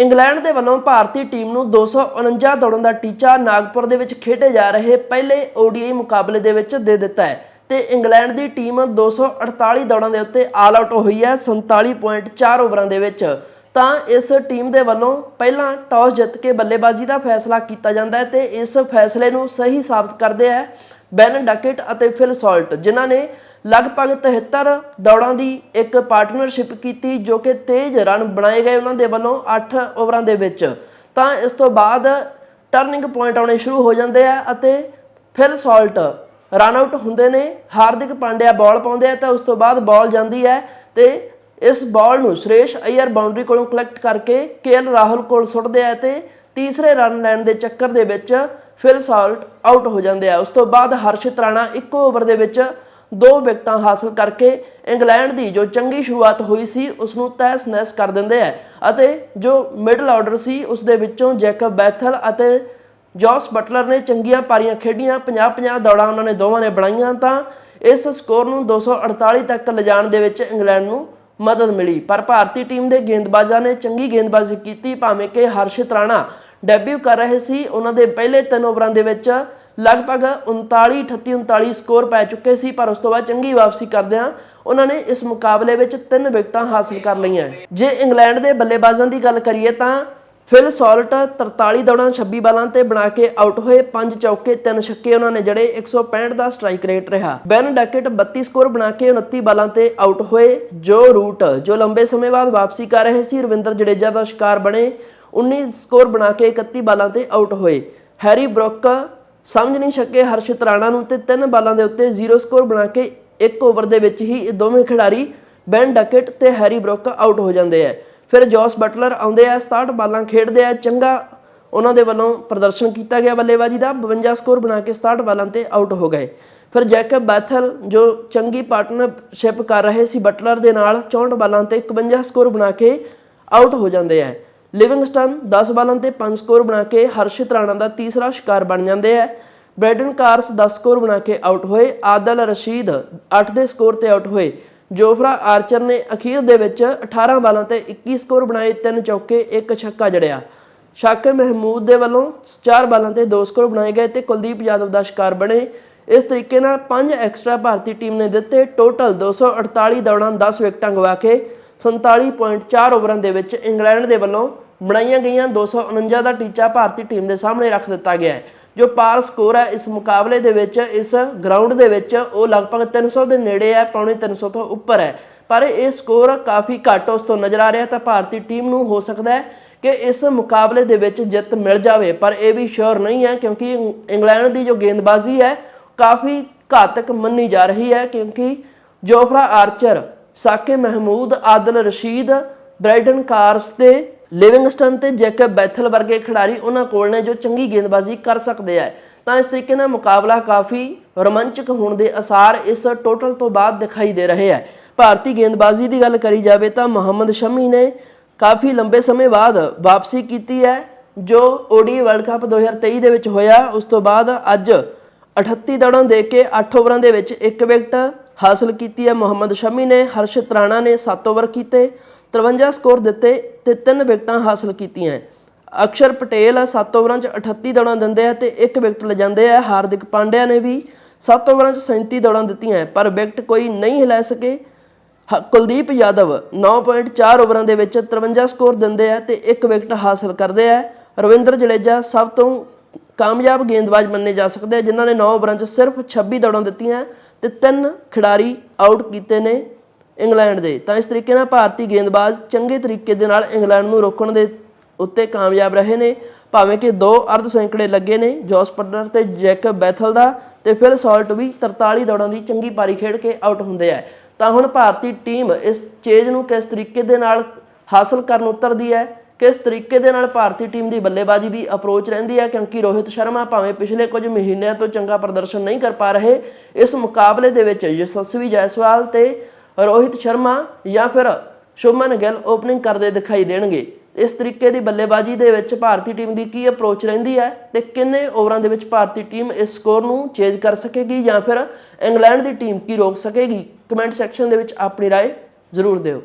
England ਦੇ ਵੱਲੋਂ ਭਾਰਤੀ team ਨੂੰ 249 ਦੌੜਨ ਦਾ ਟੀਚਾ ਨਾਗਪੁਰ ਦੇ ਵਿੱਚ ਖੇਡੇ ਜਾ ਰਹੇ ਪਹਿਲੇ ODI ਮੁਕਾਬਲੇ ਦੇ ਵਿੱਚ ਦੇ ਦਿੱਤਾ ਹੈ ਤੇ ਇੰਗਲੈਂਡ ਦੀ ਟੀਮ 248 ਦੌੜਾਂ ਦੇ ਉੱਤੇ ਆਲ ਆਊਟ ਹੋਈ ਹੈ 47.4 ਓਵਰਾਂ ਦੇ ਵਿੱਚ। ਤਾਂ ਇਸ ਟੀਮ ਦੇ ਵੱਲੋਂ ਪਹਿਲਾਂ ਟਾਸ ਜਿੱਤ ਕੇ ਬੱਲੇਬਾਜ਼ੀ ਦਾ ਫੈਸਲਾ ਕੀਤਾ ਜਾਂਦਾ ਹੈ ਤੇ ਇਸ ਫੈਸਲੇ ਨੂੰ ਸਹੀ ਸਾਬਤ ਕਰਦੇ ਹੈ ਬੈਨ ਡਕਟ ਅਤੇ ਫਿਲ ਸਾਲਟ, ਜਿਨ੍ਹਾਂ ਨੇ ਲਗਭਗ 73 ਦੌੜਾਂ ਦੀ ਇੱਕ ਪਾਰਟਨਰਸ਼ਿਪ ਕੀਤੀ ਜੋ ਕਿ ਤੇਜ਼ ਰਨ ਬਣਾਏ ਗਏ ਉਹਨਾਂ ਦੇ ਵੱਲੋਂ 8 ਓਵਰਾਂ ਦੇ ਵਿੱਚ। ਤਾਂ ਇਸ ਤੋਂ ਬਾਅਦ ਟਰਨਿੰਗ ਪੁਆਇੰਟ ਆਉਣੇ ਸ਼ੁਰੂ ਹੋ ਜਾਂਦੇ ਆ ਅਤੇ ਫਿਲ ਸਾਲਟ ਰਨ ਆਊਟ ਹੁੰਦੇ ਨੇ, ਹਾਰਦਿਕ ਪਾਂਡਿਆ ਬਾਲ ਪਾਉਂਦੇ ਆ ਤਾਂ ਉਸ ਤੋਂ ਬਾਅਦ ਬਾਲ ਜਾਂਦੀ ਹੈ ਤੇ ਇਸ ਬਾਲ ਨੂੰ ਸੁਰੇਸ਼ ਅਈਅਰ ਬਾਉਂਡਰੀ ਕੋਲੋਂ ਕਲੈਕਟ ਕਰਕੇ ਕੇਐਲ ਰਾਹੁਲ ਕੋਲ ਸੁੱਟਦੇ ਆ ਤੇ ਤੀਸਰੇ ਰਨ ਲੈਣ ਦੇ ਚੱਕਰ ਦੇ ਵਿੱਚ ਫਿਲ ਸਾਲਟ ਆਊਟ ਹੋ ਜਾਂਦੇ ਆ। ਉਸ ਤੋਂ ਬਾਅਦ ਹਰਸ਼ਿਤ ਰਾਣਾ ਇੱਕੋ ਓਵਰ ਦੇ ਵਿੱਚ ਦੋ ਵਿਕਟਾਂ ਹਾਸਲ ਕਰਕੇ ਇੰਗਲੈਂਡ ਦੀ ਜੋ ਚੰਗੀ ਸ਼ੁਰੂਆਤ ਹੋਈ ਸੀ ਉਸ ਨੂੰ ਤਹਿਸ ਨਹਿਸ ਕਰ ਦਿੰਦੇ ਹੈ ਅਤੇ ਜੋ ਮਿਡਲ ਆਰਡਰ ਸੀ ਉਸ ਦੇ ਵਿੱਚੋਂ ਜੈਕਬ ਬੈਥਲ ਅਤੇ ਜੌਸ ਬਟਲਰ ਨੇ ਚੰਗੀਆਂ ਪਾਰੀਆਂ ਖੇਡੀਆਂ 50-50 ਦੌੜਾਂ ਉਹਨਾਂ ਨੇ ਦੋਵਾਂ ਨੇ ਬਣਾਈਆਂ, ਤਾਂ ਇਸ ਸਕੋਰ ਨੂੰ 248 ਤੱਕ ਲਿਜਾਣ ਦੇ ਵਿੱਚ ਇੰਗਲੈਂਡ ਨੂੰ ਮਦਦ ਮਿਲੀ। ਪਰ ਭਾਰਤੀ ਟੀਮ ਦੇ ਗੇਂਦਬਾਜ਼ਾਂ ਨੇ ਚੰਗੀ ਗੇਂਦਬਾਜ਼ੀ ਕੀਤੀ, ਭਾਵੇਂ ਕਿ ਹਰਸ਼ਿਤ ਰਾਣਾ ਡੈਬਿਊ ਕਰ ਰਹੇ ਸੀ, ਉਹਨਾਂ ਦੇ ਪਹਿਲੇ ਤਿੰਨ ਓਵਰਾਂ ਦੇ ਵਿੱਚ ਲਗਭਗ 39 38 39 ਸਕੋਰ ਪੈ ਚੁੱਕੇ ਸੀ, ਪਰ ਉਸ ਤੋਂ ਬਾਅਦ ਚੰਗੀ ਵਾਪਸੀ ਕਰਦਿਆਂ ਉਹਨਾਂ ਨੇ ਇਸ ਮੁਕਾਬਲੇ ਵਿੱਚ ਤਿੰਨ ਵਿਕਟਾਂ ਹਾਸਲ ਕਰ ਲਈਆਂ। ਜੇ ਇੰਗਲੈਂਡ ਦੇ ਬੱਲੇਬਾਜ਼ਾਂ ਦੀ ਗੱਲ ਕਰੀਏ ਤਾਂ ਫਿਲ ਸਾਲਟ 43 ਦੌੜਾਂ 26 ਬਾਲਾਂ ਤੇ ਬਣਾ ਕੇ ਆਊਟ ਹੋਏ 5 ਚੌਕੇ 3 ਛੱਕੇ ਉਹਨਾਂ ਨੇ ਜੜੇ 165 ਦਾ ਸਟ੍ਰਾਈਕ ਰੇਟ ਰਿਹਾ। ਬੈਨ ਡੈਕਟ 32 ਸਕੋਰ ਬਣਾ ਕੇ 29 ਬਾਲਾਂ ਤੇ ਆਊਟ ਹੋਏ ਜੋ ਰੂਟ, ਜੋ ਲੰਬੇ ਸਮੇਂ ਬਾਅਦ ਵਾਪਸੀ ਕਰ ਰਹੇ ਸੀ, ਰਵਿੰਦਰ ਜਡੇਜਾ ਦਾ ਸ਼ਿਕਾਰ ਬਣੇ 19 ਸਕੋਰ ਬਣਾ ਕੇ 31 ਬਾਲਾਂ ਤੇ ਆਊਟ ਹੋਏ। ਹੈਰੀ ਬ੍ਰੁਕ ਸਮਝ ਨਹੀਂ ਸਕੇ ਹਰਸ਼ਿਤ ਰਾਣਾ ਨੂੰ ਤੇ ਤਿੰਨ ਬਾਲਾਂ ਦੇ ਉੱਤੇ ਜ਼ੀਰੋ ਸਕੋਰ ਬਣਾ ਕੇ ਇੱਕ ਓਵਰ ਦੇ ਵਿੱਚ ਹੀ ਇਹ ਦੋਵੇਂ ਖਿਡਾਰੀ ਬੈਨ ਡਕਟ ਤੇ ਹੈਰੀ ਬ੍ਰੁਕ ਆਊਟ ਹੋ ਜਾਂਦੇ ਆ। ਫਿਰ ਜੌਸ ਬਟਲਰ ਆਉਂਦੇ ਆ 67 ਬਾਲਾਂ ਖੇਡਦੇ ਆ, ਚੰਗਾ ਉਹਨਾਂ ਦੇ ਵੱਲੋਂ ਪ੍ਰਦਰਸ਼ਨ ਕੀਤਾ ਗਿਆ ਬੱਲੇਬਾਜ਼ੀ ਦਾ 52 ਸਕੋਰ ਬਣਾ ਕੇ 67 ਬਾਲਾਂ ਤੇ ਆਊਟ ਹੋ ਗਏ। ਫਿਰ ਜੈਕਬ ਬੈਥਲ, ਜੋ ਚੰਗੀ ਪਾਰਟਨਰਸ਼ਿਪ ਕਰ ਰਹੇ ਸੀ ਬਟਲਰ ਦੇ ਨਾਲ 64 ਬਾਲਾਂ ਤੇ 51 ਸਕੋਰ ਬਣਾ ਕੇ ਆਊਟ ਹੋ ਜਾਂਦੇ ਆ। ਲਿਵਿੰਗਸਟਨ 10 ਬਾਲਾਂ ਤੇ 5 ਸਕੋਰ ਬਣਾ ਕੇ ਹਰਸ਼ਿਤ ਰਾਣਾ ਦਾ ਤੀਸਰਾ ਸ਼ਿਕਾਰ ਬਣ ਜਾਂਦੇ ਹੈ ਬ੍ਰੈਡਨ ਕਾਰਸ 10 ਸਕੋਰ ਬਣਾ ਕੇ ਆਊਟ ਹੋਏ। ਆਦਲ ਰਸ਼ੀਦ 8 ਦੇ ਸਕੋਰ ਤੇ ਆਊਟ ਹੋਏ। ਜੋਫਰਾ ਆਰਚਰ ਨੇ ਅਖੀਰ ਦੇ ਵਿੱਚ 18 ਬਾਲਾਂ ਤੇ 21 ਸਕੋਰ ਬਣਾਏ, ਤਿੰਨ ਚੌਕੇ, ਇੱਕ ਛੱਕਾ ਜੜਿਆ। ਸ਼ਾਕਿਰ ਮਹਿਮੂਦ ਦੇ ਵੱਲੋਂ 4 ਬਾਲਾਂ ਤੇ 2 ਸਕੋਰ ਬਣਾਏ ਗਏ ਤੇ ਕੁਲਦੀਪ ਯਾਦਵ ਦਾ ਸ਼ਿਕਾਰ ਬਣੇ। ਇਸ ਤਰੀਕੇ ਨਾਲ 5 ਐਕਸਟਰਾ ਭਾਰਤੀ ਟੀਮ ਨੇ ਦਿੱਤੇ। ਟੋਟਲ 248 ਦੌੜਾਂ 10 ਵਿਕਟਾਂ ਗਵਾ ਕੇ 47.4 ਓਵਰਾਂ ਦੇ ਵਿੱਚ ਇੰਗਲੈਂਡ ਦੇ ਵੱਲੋਂ ਬਣਾਈਆਂ ਗਈਆਂ 249 ਦਾ ਟੀਚਾ ਭਾਰਤੀ ਟੀਮ ਦੇ ਸਾਹਮਣੇ ਰੱਖ ਦਿੱਤਾ ਗਿਆ ਹੈ। ਜੋ ਪਾਰ ਸਕੋਰ ਹੈ, ਇਸ ਮੁਕਾਬਲੇ ਦੇ ਵਿੱਚ, ਇਸ ਗਰਾਊਂਡ ਦੇ ਵਿੱਚ, ਉਹ ਲਗਭਗ 300 ਦੇ ਨੇੜੇ ਹੈ, ਪੌਣੇ 300 ਤੋਂ ਉੱਪਰ ਹੈ। ਪਰ ਇਹ ਸਕੋਰ ਕਾਫੀ ਘੱਟ ਉਸ ਤੋਂ ਨਜ਼ਰ ਆ ਰਿਹਾ ਤਾਂ ਭਾਰਤੀ ਟੀਮ ਨੂੰ ਹੋ ਸਕਦਾ ਹੈ ਕਿ ਇਸ ਮੁਕਾਬਲੇ ਦੇ ਵਿੱਚ ਜਿੱਤ ਮਿਲ ਜਾਵੇ। ਪਰ ਇਹ ਵੀ ਸ਼ੋਰ ਨਹੀਂ ਹੈ, ਕਿਉਂਕਿ ਇੰਗਲੈਂਡ ਦੀ ਜੋ ਗੇਂਦਬਾਜ਼ੀ ਹੈ ਕਾਫੀ ਘਾਤਕ ਮੰਨੀ ਜਾ ਰਹੀ ਹੈ, ਕਿਉਂਕਿ Jofra Archer Saqib Mahmood Adil Rashid, Brydon Carse ਤੇ ਲਿਵਿੰਗਸਟਨ ਤੇ ਜੈਕਬ ਬੈਥਲ ਵਰਗੇ ਖਿਡਾਰੀ ਉਹਨਾਂ ਕੋਲ ਨੇ ਜੋ ਚੰਗੀ ਗੇਂਦਬਾਜ਼ੀ ਕਰ ਸਕਦੇ ਆ। ਤਾਂ ਇਸ ਤਰੀਕੇ ਨਾਲ ਮੁਕਾਬਲਾ ਕਾਫੀ ਰੋਮਾਂਚਕ ਹੋਣ ਦੇ ਅਸਾਰ ਇਸ ਟੋਟਲ ਤੋਂ ਬਾਅਦ ਦਿਖਾਈ ਦੇ ਰਹੇ ਆ। ਭਾਰਤੀ ਗੇਂਦਬਾਜ਼ੀ ਦੀ ਗੱਲ ਕਰੀ ਜਾਵੇ ਤਾਂ ਮੁਹੰਮਦ ਸ਼ਮੀ ਨੇ ਕਾਫੀ ਲੰਬੇ ਸਮੇਂ ਬਾਅਦ ਵਾਪਸੀ ਕੀਤੀ ਹੈ, ਜੋ ਓਡੀ ਵਰਲਡ ਕੱਪ 2023 ਦੇ ਵਿੱਚ ਹੋਇਆ। ਉਸ ਤੋਂ ਬਾਅਦ ਅੱਜ 38 ਦੜਾਂ ਦੇ ਕੇ 8 ਓਵਰਾਂ ਦੇ ਵਿੱਚ ਇੱਕ ਵਿਕਟ ਹਾਸਲ ਕੀਤੀ ਹੈ ਮੁਹੰਮਦ ਸ਼ਮੀ ਨੇ ਹਰਸ਼ਿਤ ਰਾਣਾ ਨੇ 7 ਓਵਰ ਕੀਤੇ 53 ਸਕੋਰ ਦਿੱਤੇ ਤੇ 3 ਵਿਕਟਾਂ ਹਾਸਲ ਕੀਤੀਆਂ ਅਕਸ਼ਰ ਪਟੇਲ 7 ਓਵਰਾਂ 'ਚ 38 ਦੌੜਾਂ ਦਿੰਦੇ ਆ ਤੇ ਇੱਕ ਵਿਕਟ ਲੈ ਆ। ਹਾਰਦਿਕ ਪਾਂਡਿਆ ਨੇ ਵੀ 7 ਓਵਰਾਂ 'ਚ 37 ਦੌੜਾਂ ਦਿੱਤੀਆਂ ਪਰ ਵਿਕਟ ਕੋਈ ਨਹੀਂ ਹਿਲਾ ਸਕੇ। ਹ- ਕੁਲਦੀਪ ਯਾਦਵ 9.4 ਓਵਰਾਂ ਦੇ ਵਿੱਚ 53 ਸਕੋਰ ਦਿੰਦੇ ਆ ਤੇ ਇੱਕ ਵਿਕਟ ਹਾਸਲ ਕਰਦੇ ਆ। ਰਵਿੰਦਰ ਜਡੇਜਾ ਸਭ ਤੋਂ ਕਾਮਯਾਬ ਗੇਂਦਬਾਜ਼ ਮੰਨੇ ਜਾ ਸਕਦੇ ਆ, ਜਿਨ੍ਹਾਂ ਨੇ 9 ਓਵਰਾਂ 'ਚ ਸਿਰਫ 26 ਦੌੜਾਂ ਦਿੱਤੀਆਂ ਤੇ ਤਿੰਨ ਖਿਡਾਰੀ ਆਊਟ ਕੀਤੇ ਨੇ ਇੰਗਲੈਂਡ ਦੇ। ਤਾਂ ਇਸ ਤਰੀਕੇ ਨਾਲ ਭਾਰਤੀ ਗੇਂਦਬਾਜ਼ ਚੰਗੇ ਤਰੀਕੇ ਦੇ ਨਾਲ ਇੰਗਲੈਂਡ ਨੂੰ ਰੋਕਣ ਦੇ ਉੱਤੇ ਕਾਮਯਾਬ ਰਹੇ ਨੇ। ਭਾਵੇਂ ਕਿ ਦੋ ਅਰਧ ਸੈਂਕੜੇ ਲੱਗੇ ਨੇ, ਜੋਸ ਪਟਲਰ ਤੇ ਜੈਕਬ ਬੈਥਲ ਦਾ ਤੇ ਫਿਰ ਸਾਲਟ ਵੀ 43 ਦੌੜਾਂ ਦੀ ਚੰਗੀ ਪਾਰੀ ਖੇਡ ਕੇ ਆਊਟ ਹੁੰਦੇ ਆ। ਤਾਂ ਹੁਣ ਭਾਰਤੀ ਟੀਮ ਇਸ ਚੇਜ ਨੂੰ ਕਿਸ ਤਰੀਕੇ ਦੇ ਨਾਲ ਹਾਸਲ ਕਰਨ ਉਤਰਦੀ ਹੈ? ਕਿਸ ਤਰੀਕੇ ਦੇ ਨਾਲ ਭਾਰਤੀ ਟੀਮ ਦੀ ਬੱਲੇਬਾਜ਼ੀ ਦੀ ਅਪਰੋਚ ਰਹਿੰਦੀ ਹੈ ਕਿਉਂਕਿ ਰੋਹਿਤ ਸ਼ਰਮਾ ਭਾਵੇਂ ਪਿਛਲੇ ਕੁਝ ਮਹੀਨਿਆਂ ਤੋਂ ਚੰਗਾ ਪ੍ਰਦਰਸ਼ਨ ਨਹੀਂ ਕਰ ਪਾ ਰਹੇ ਇਸ ਮੁਕਾਬਲੇ ਦੇ ਵਿੱਚ ਯਸ਼ਸਵੀ ਜੈਸਵਾਲ ਤੇ ਰੋਹਿਤ ਸ਼ਰਮਾ ਜਾਂ ਫਿਰ ਸ਼ੁਭਮਨ ਗਿੱਲ ਓਪਨਿੰਗ ਕਰਦੇ ਦਿਖਾਈ ਦੇਣਗੇ ਇਸ ਤਰੀਕੇ ਦੀ ਬੱਲੇਬਾਜ਼ੀ ਦੇ ਵਿੱਚ ਭਾਰਤੀ ਟੀਮ ਦੀ ਕੀ ਅਪਰੋਚ ਰਹਿੰਦੀ ਹੈ ਤੇ ਕਿੰਨੇ ਓਵਰਾਂ ਦੇ ਵਿੱਚ ਭਾਰਤੀ ਟੀਮ ਇਸ ਸਕੋਰ ਨੂੰ ਚੇਂਜ ਕਰ ਸਕੇਗੀ ਜਾਂ ਫਿਰ ਇੰਗਲੈਂਡ ਦੀ ਟੀਮ ਕੀ ਰੋਕ ਸਕੇਗੀ ਕਮੈਂਟ ਸੈਕਸ਼ਨ ਦੇ ਵਿੱਚ ਆਪਣੀ رائے ਜ਼ਰੂਰ ਦਿਓ